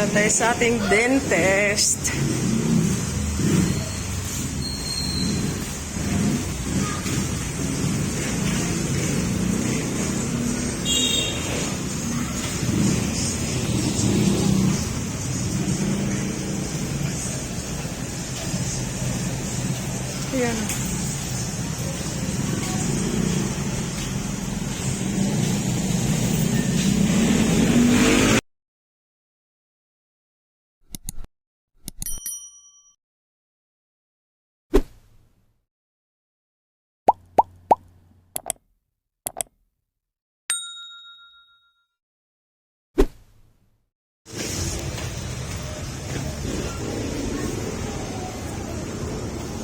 Punta tayo sa ating dentist. Ayan.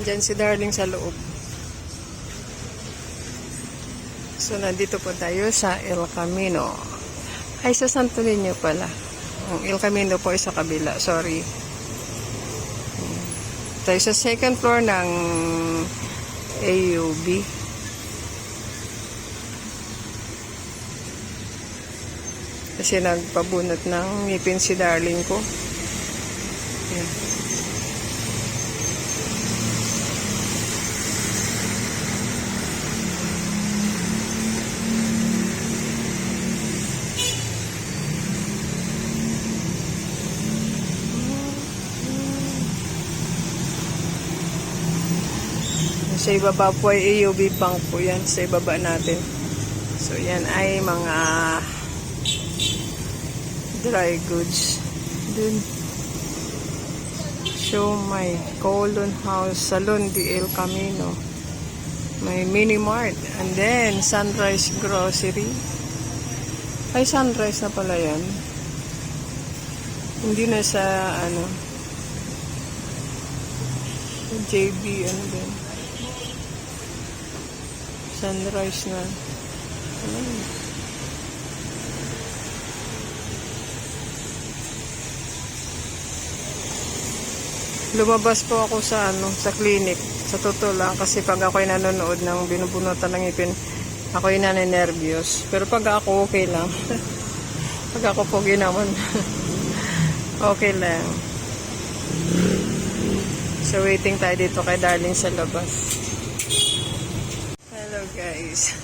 Andyan si Darling sa loob. So, nandito po tayo sa El Camino. Ay, sa Santo Niño pala. Ang El Camino po ay sa kabila. Sorry. Tayo sa second floor ng AUB. Kasi nagpabunot ng ngipin si darling ko. Yan. Sa ibaba po ay AUB bank po yan. Sa ibaba natin. So yan ay mga dry goods. Dun. Show my Colon House Salon de El Camino. May mini mart. And then Sunrise Grocery. Ay, Sunrise na pala yan. Hindi na sa ano JB ano din. Sunrise na. Ano? Lumabas po ako sa ano, sa clinic. Sa totoo lang kasi pag ako'y nanonood ng binubunutan ng ipin, ako'y naninervyos. Pero pag ako okay lang. pag ako pogi naman. okay lang. So waiting tayo dito kay Darling sa labas. Guys.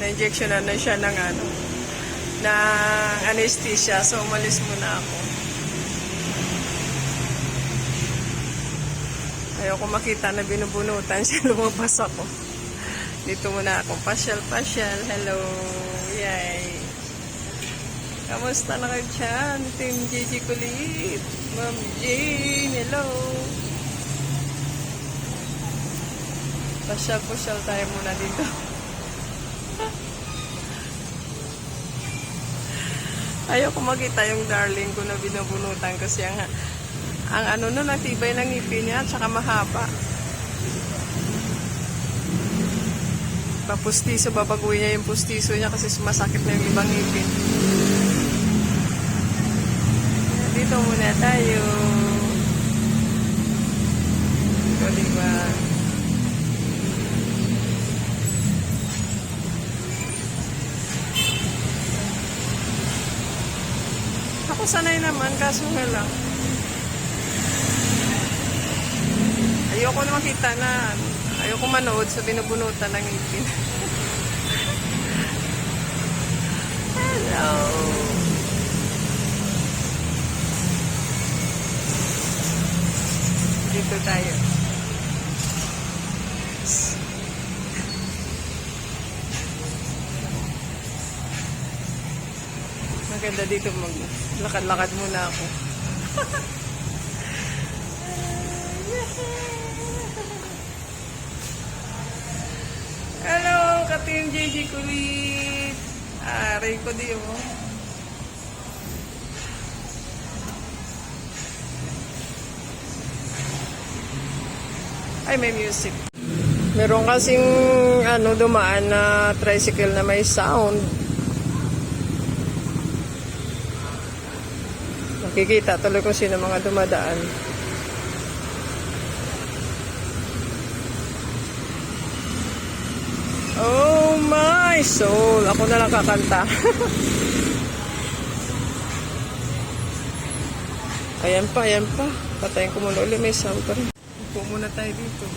Na-injection na siya ng ano, ng anesthesia. So umalis muna ako. Ayoko makita na binubunutan siya. Lumabas ako. Dito muna ako. Pasyal-pasyal. Hello. Yay. Kamusta na kayo dyan? Team Gigi Kulit. Ma'am Jane, hello. Pasyal-pasyal tayo muna dito. Ayoko makita yung darling ko na binubunutan kasi ang, ang ano nun, natibay ng ngipin niya at saka mahaba. Papustiso, babaguhin niya yung pustiso niya kasi sumasakit na yung ibang ngipin. Dito muna tayo. O, diba? Sanay naman, kaso nga lang. Ayoko na makita na, ayoko manood sa binubunutan ng ngipin. Hello. Dito tayo. Maganda dito mag lakad-lakad muna ako. Hello, Katim JJ Kulit. Aray ko di mo. Ay, may music. Meron kasing ano dumaan na tricycle na may sound. Nakikita tuloy kung sino mga dumadaan. Oh my soul! Ako na lang kakanta. ayan pa, ayan pa. Patayin ko muna ulit. May sound pa rin. Upo muna tayo dito.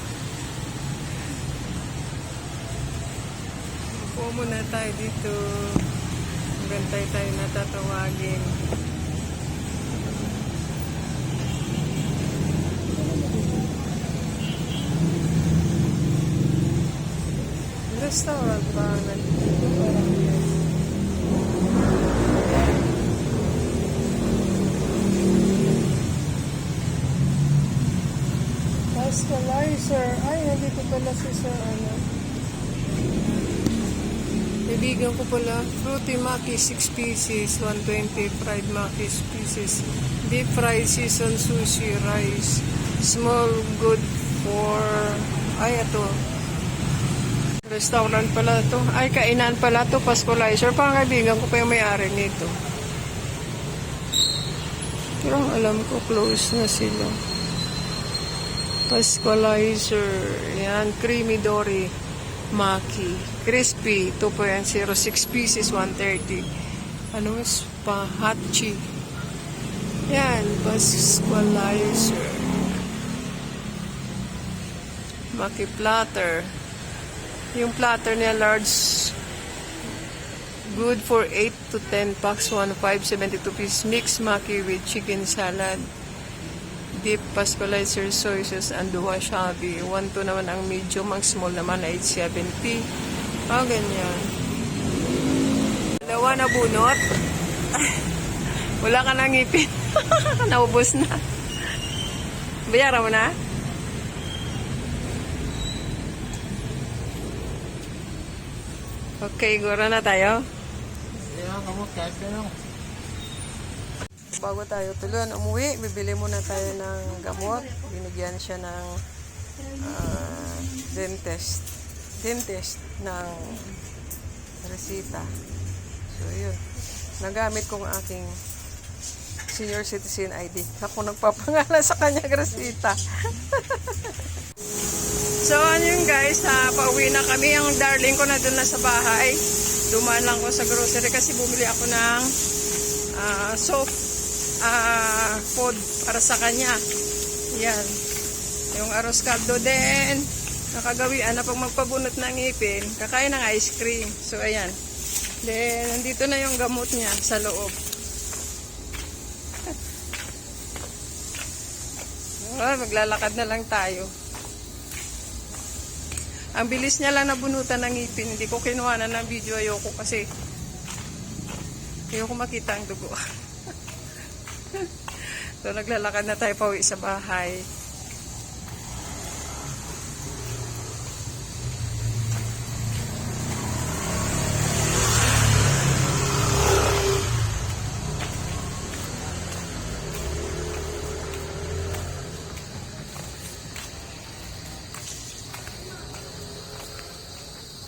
Upo muna tayo dito. Hanggang tayo tayo natatawagin. Restaurant ba nandito? Pascalizer. Ay, nandito pala si Sir ano. Kaibigan ko pala, fruity maki 6 pieces, 120 fried maki pieces, deep fried seasoned sushi rice, small good for, ay ito, restaurant pala to, ay kainan pala to, Pascalizer, parang kaibigan ko pa yung may-ari nito. Pero alam ko, close na sila. Pasqualizer. Yan, creamy dory. Maki. Crispy. 2.06 pieces, 130. Ano is pahachi. Yan, Pasqualizer. Maki platter. Yung platter niya large. Good for 8 to 10 packs 1,572 pieces mixed maki with chicken salad. Deep pascalizer soy sauce and wasabi. 1 to naman ang medium ang small naman ay 870 ah ganyan. Dalawa na bunot. Wala ka nang ngipin. Naubos na. Bayaran mo na okay gura na tayo ano. Bago tayo tuluyan umuwi, bibili muna tayo ng gamot. Binigyan siya ng ah, dentist. Dentist ng resita. So, yun. Nagamit kong aking senior citizen ID. Ako nagpapangalan sa kanya resita. so, ano yun guys, ha, pauwi na kami. Ang darling ko na doon na sa bahay. Dumaan lang ko sa grocery kasi bumili ako ng ah, soap ah, food para sa kanya. Yan. Yung arroz caldo din. Nakagawian na pag magpabunot ng ngipin, kakain ng ice cream. So, ayan. Then, nandito na yung gamot niya sa loob. Oh, maglalakad na lang tayo. Ang bilis niya lang nabunutan ng ngipin. Hindi ko kinuha na ng video. Ayoko kasi ayoko makita ang dugo. so, naglalakad na tayo pauwi sa bahay.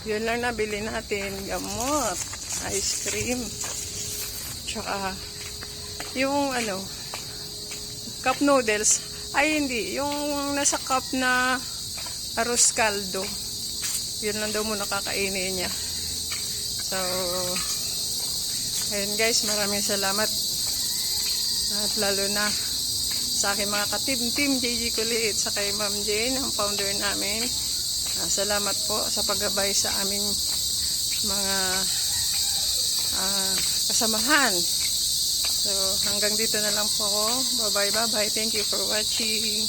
Yun lang nabili natin. Gamot. Ice cream. Tsaka, yung ano, cup noodles. Ay, hindi. Yung nasa cup na arroz caldo. Yun lang daw muna kakainin niya. So, ayun guys, maraming salamat. At lalo na sa aking mga katim-tim, JJ Kuliit, sa kay Ma'am Jane, ang founder namin. Ah, salamat po sa paggabay sa aming mga ah, kasamahan. So, hanggang dito na lang po ako. Bye-bye, bye-bye. Thank you for watching.